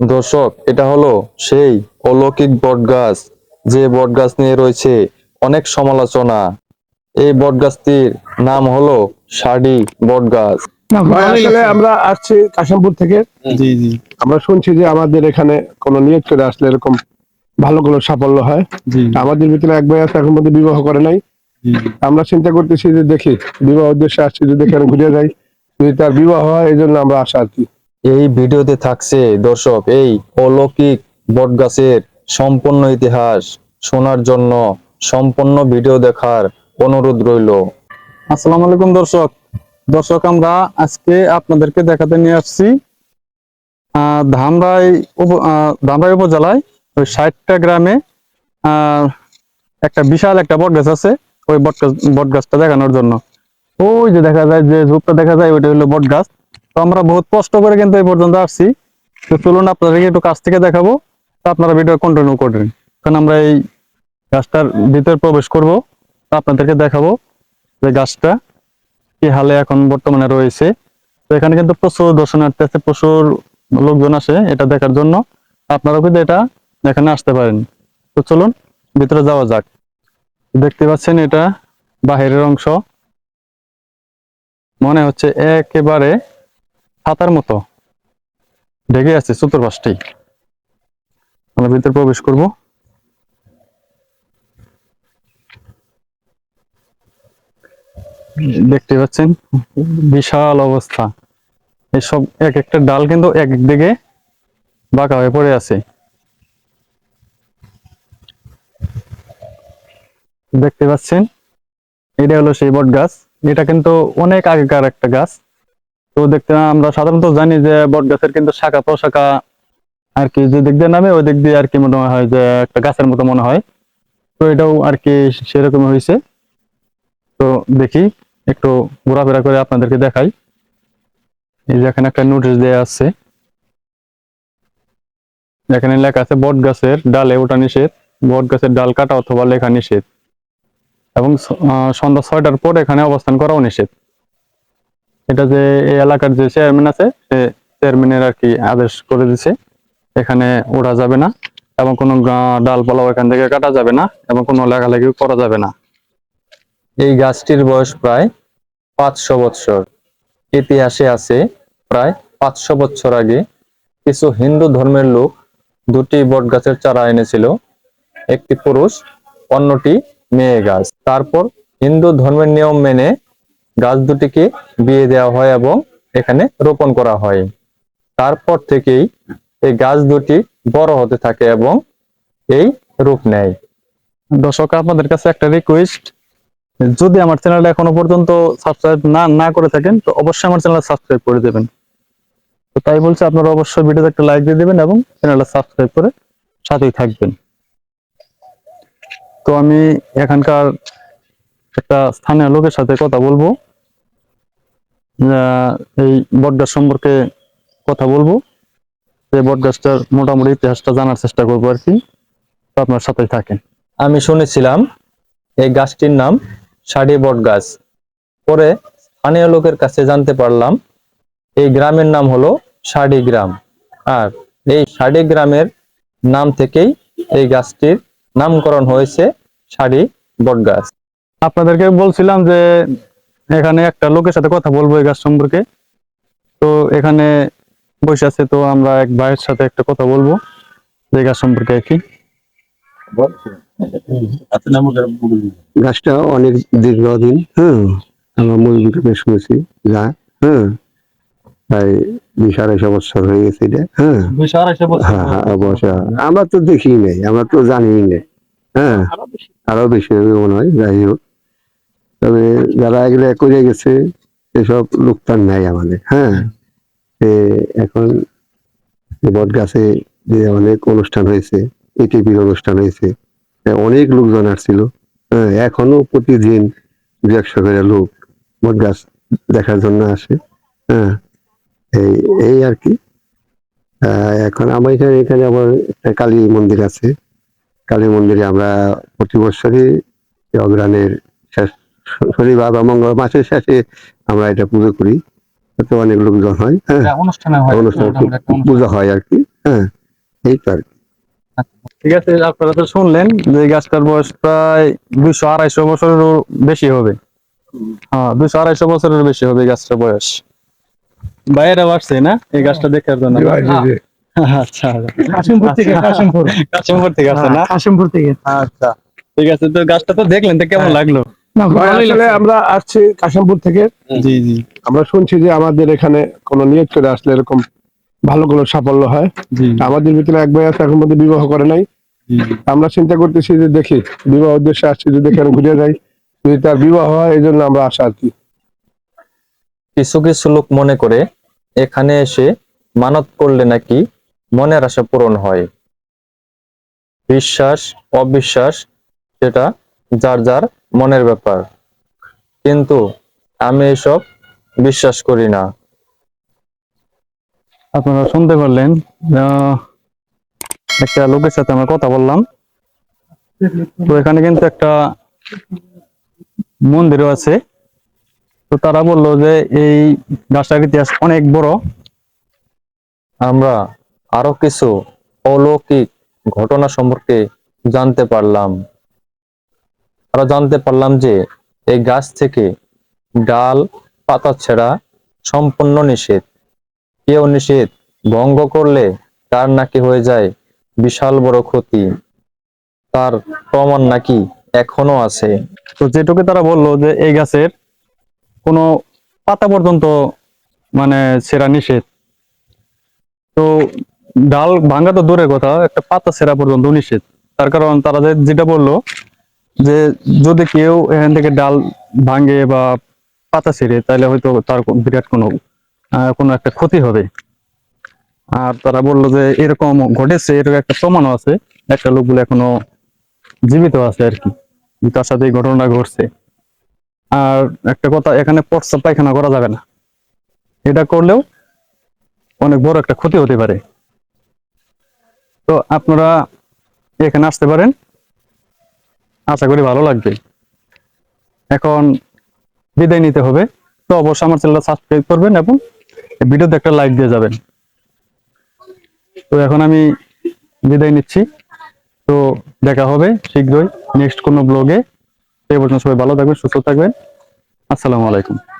দর্শক এটা হলো সেই অলৌকিক বটগাছ যে বটগাছ নিয়ে রয়েছে অনেক সমালোচনা। এই বটগাছটির নাম হলো শাড়ি বটগাছ। আমরা আসছি কাশিমপুর থেকে। জি জি। আমরা শুনছি যে আমাদের এখানে কোনো নিয়োগ করে আসলে এরকম ভালো কোনো সাফল্য হয়। আমাদের ভিতরে এক ভাই আছে এখন মধ্যে বিবাহ করে নাই। আমরা চিন্তা করতেছি যে দেখি বিবাহ উদ্দেশ্যে আসছি যদি এখানে ঘুরে যাই। যদি তার বিবাহ হয় এই জন্য আমরা আসা আর কি। এই ভিডিওতে থাকছে, দর্শক, এই অলৌকিক বটগাছের সম্পূর্ণ ইতিহাস শোনার জন্য সম্পূর্ণ ভিডিও দেখার অনুরোধ রইল। আসসালামু আলাইকুম, দর্শক। দর্শক, আমরা আজকে আপনাদেরকে দেখাতে নিয়ে আসছি ধামরাই ধামরাই উপজেলায় ওই ষাটটা গ্রামে একটা বিশাল একটা বট গাছ আছে ওই বট গাছ বট গাছটা দেখানোর জন্য। ওই যে দেখা যায় যে ঝোপটা দেখা যায়, ওইটা হলো বট গাছ তো আমরা বহুত কষ্ট করে কিন্তু এই পর্যন্ত আসছি। তো চলুন আপনাদেরকে একটু কাছ থেকে দেখাবো, তো আপনারা ভিডিও কন্টিনিউ করবেন। কারণ আমরা এই গাছটার ভিতরে প্রবেশ করব আপনাদেরকে দেখাবো যে গাছটা কি হালে এখন বর্তমানে রয়েছে। তো এখানে কিন্তু প্রচুর দর্শনার্থী আছে, প্রচুর লোকজন আসে এটা দেখার জন্য। আপনারা কিন্তু এটা এখানে আসতে পারেন। তো চলুন, ভিতরে যাওয়া যাক। দেখতে পাচ্ছেন এটা বাহিরের অংশ। মনে হচ্ছে একেবারে ছাতার মতো। ঢেকে আছে চতুর্পাশটি আমরা ভিতরে প্রবেশ করব। দেখতে পাচ্ছেন? বিশাল অবস্থা। এসব এক একটা ডাল কিন্তু এক দিকে বাঁকা হয়ে পড়ে আছে। দেখতে পাচ্ছেন? এটা হলো সেই বট গাছ এটা কিন্তু অনেক আগেকার একটা গাছ। তো দেখতে আমরা সাধারণত জানি যে বট গাছের কিন্তু শাখা প্রশাখা আর কি যে দিক দিয়ে নামে, ওই দিক দিয়ে আর কি মনে হয় যে একটা গাছের মতো মনে হয়। তো এটাও আর কি সেরকম হয়েছে। তো দেখি, একটু ঘোরাফেরা করে আপনাদেরকে দেখাই। এই যে এখানে একটা নোটিশ দেয়া আছে। এখানে লেখা আছে, বট গাছের ডালে ওঠা নিষেধ। বট গাছের ডাল কাটা অথবা লেখা নিষেধ। এবং সন্ধ্যা ছয়টার পর এখানে অবস্থান করাও নিষেধ। এটা যে এই এলাকার যে চেয়ারম্যান আছে, সে চেয়ারম্যানের আর কি আদেশ করে দিছে। এখানে ওড়া যাবে না এবং কোনো ডালপালাও এখান থেকে কাটা যাবে না এবং কোনো লেখালেখিও করা যাবে না। এই গাছটির বয়স প্রায় পাঁচশো বৎসর। ইতিহাসে আছে প্রায় পাঁচশো বছর আগে কিছু হিন্দু ধর্মের লোক দুটি বট গাছের চারা এনেছিল, একটি পুরুষ, অন্যটি মেয়ে গাছ। তারপর হিন্দু ধর্মের নিয়ম মেনে গাছ দুটিকে বিয়ে দেওয়া হয় এবং এখানে রোপণ করা হয়। তারপর থেকেই এই গাছ দুটি বড় হতে থাকে এবং এই রূপ নেয়। দর্শক, আপনাদের কাছে একটা রিকোয়েস্ট যদি আমার চ্যানেলটা এখনও পর্যন্ত সাবস্ক্রাইব না না করে থাকেন, তো অবশ্যই আমার চ্যানেল সাবস্ক্রাইব করে দেবেন। তো তাই বলছে, আপনারা অবশ্যই ভিডিওতে একটা লাইক দিয়ে দেবেন এবং চ্যানেলটা সাবস্ক্রাইব করে সাথেই থাকবেন। তো আমি এখানকার একটা স্থানীয় লোকের সাথে কথা বলব। এই বটগাছ সম্পর্কে কথা বলব। এই বটগাছটার মোটামুটি ইতিহাসটা জানার চেষ্টা করব আর কি। আপনার সাথেই থাকেন। আমি শুনেছিলাম এই গাছটির নাম ষাড়ি বট গাছ পরে স্থানীয় লোকের কাছে জানতে পারলাম এই গ্রামের নাম হলো ষাড়ি গ্রাম। আর এই ষাড়ি গ্রামের নাম থেকেই এই গাছটির নামকরণ হয়েছে ষাড়ি বট গাছ আপনাদেরকে বলছিলাম যে এখানে একটা লোকের সাথে কথা বলব এই গাছ সম্পর্কে। তো এখানে বসে আছে তো আমরা এক ভাইয়ের সাথে একটা কথা বলব এই গাছ সম্পর্কে আর কি। গাছটা অনেক দীর্ঘদিন হ্যাঁ আমরা মুরগিকে বেশ শুনেছি যা হ্যাঁ প্রায় বিশ আড়াইশো বছর হয়ে গেছে এটা হ্যাঁ। হ্যাঁ হ্যাঁ অবশ্যই আমরা তো দেখি নাই আমরা তো জানি নাই হ্যাঁ। আরও বেশি হবে মনে হয় যাই হোক। তবে যারা এগুলো করে গেছে, এসব লোকটার নাই আমাদের হ্যাঁ? এখন বট গাছে যে অনেক অনুষ্ঠান হয়েছে এটিভির অনুষ্ঠান হয়েছে অনেক লোকজন আসছিল হ্যাঁ? এখনও প্রতিদিন দু একশো করে লোক বট গাছ দেখার জন্য আসে হ্যাঁ? এই এই আর কি। এখন আমার এখানে এখানে আবার একটা কালী মন্দির আছে। কালী মন্দিরে আমরা প্রতি বছরই অগ্রাণের শনিবার বা মঙ্গল মাসের শেষে আমরা এটা পুজো করি। তাতে অনেক লোকজন হয় হ্যাঁ। অনুষ্ঠানে পূজা হয় আর কি হ্যাঁ। এই তো আর কি। ঠিক আছে আপনারা তো শুনলেন যে এই গাছটার বয়স প্রায় দুইশো আড়াইশো বছরেরও বেশি হবে। হ্যাঁ দুইশো আড়াইশো বছরের বেশি হবে গাছটার বয়স। বাইরে আসছে না? এই গাছটা দেখার জন্য। জি, জি। আচ্ছা কাশিমপুর থেকে কাশিমপুর। কাশিমপুর থেকে আসছে না? কাশিমপুর থেকে। আচ্ছা। ঠিক আছে তো গাছটা তো দেখলেন তো কেমন লাগল? ভাই, ভালোই আসলে আমরা আসছি কাশিমপুর থেকে। জি জি। আমরা শুনছি যে আমাদের এখানে কোনো নিয়ত করে আসলে এরকম ভালো কোনো সাফল্য হয়। আমাদের ভিতরে এক ভাই আছে এখন মধ্যে বিবাহ করে নাই। আমরা চিন্তা করতেছি যে দেখি বিবাহ উদ্দেশ্যে আসছি যদি এখানে ঘুরে যাই যদি তার বিবাহ হয় এই জন্য আমরা আসা আর কি। কিছু কিছু লোক মনে করে এখানে এসে মানত করলে নাকি মনের আশা পূরণ হয়। বিশ্বাস অবিশ্বাস সেটা যার যার মনের ব্যাপার। কিন্তু আমি এসব বিশ্বাস করি না। আপনারা শুনতে পারলেন একটা লোকের সাথে আমরা কথা বললাম। তো এখানে কিন্তু একটা মন্দিরও আছে। তো তারা বলল যে এই গাছটার ইতিহাস অনেক বড়। আমরা আরও কিছু অলৌকিক ঘটনা সম্পর্কে জানতে পারলাম। আমরা জানতে পারলাম যে এই গাছ থেকে ডাল, পাতা ছেঁড়া সম্পূর্ণ নিষেধ। কেউ নিষেধ ভঙ্গ করলে তার নাকি হয়ে যায় বিশাল বড় ক্ষতি। তার প্রমাণ নাকি এখনও আছে। তো যেটুকু তারা বলল যে এই গাছের কোনো পাতা পর্যন্ত মানে ছেঁড়া নিষেধ। তো ডাল ভাঙা তো দূরের কথা, একটা পাতা ছেঁড়া পর্যন্ত নিষেধ। তার কারণ তারা যেটা বলল যে যদি কেউ এখান থেকে ডাল ভাঙে বা পাতা ছেড়ে, তাহলে হয়তো তার বিরাট কোনো কোনো একটা ক্ষতি হবে। আর তারা বলল যে এরকম ঘটেছে, এরকম একটা প্রমাণও আছে। একটা লোকগুলো এখনও জীবিত আছে আর কি। তার সাথে ঘটনা ঘটছে। আর একটা কথা, এখানে পটসা পায়খানা করা যাবে না। এটা করলেও অনেক বড় একটা ক্ষতি হতে পারে। তো আপনারা এখানে আসতে পারেন। আশা করি ভালো লাগবে। এখন বিদায় নিতে হবে। তো অবশ্যই আমার চ্যানেলটা সাবস্ক্রাইব করবেন এবং ভিডিওতে একটা লাইক দিয়ে যাবেন। তো এখন আমি বিদায় নিচ্ছি। তো দেখা হবে শীঘ্রই নেক্সট কোনো ব্লগে সেই পর্যন্ত সবাই ভালো থাকবেন, সুস্থ থাকবেন। আসসালামু আলাইকুম।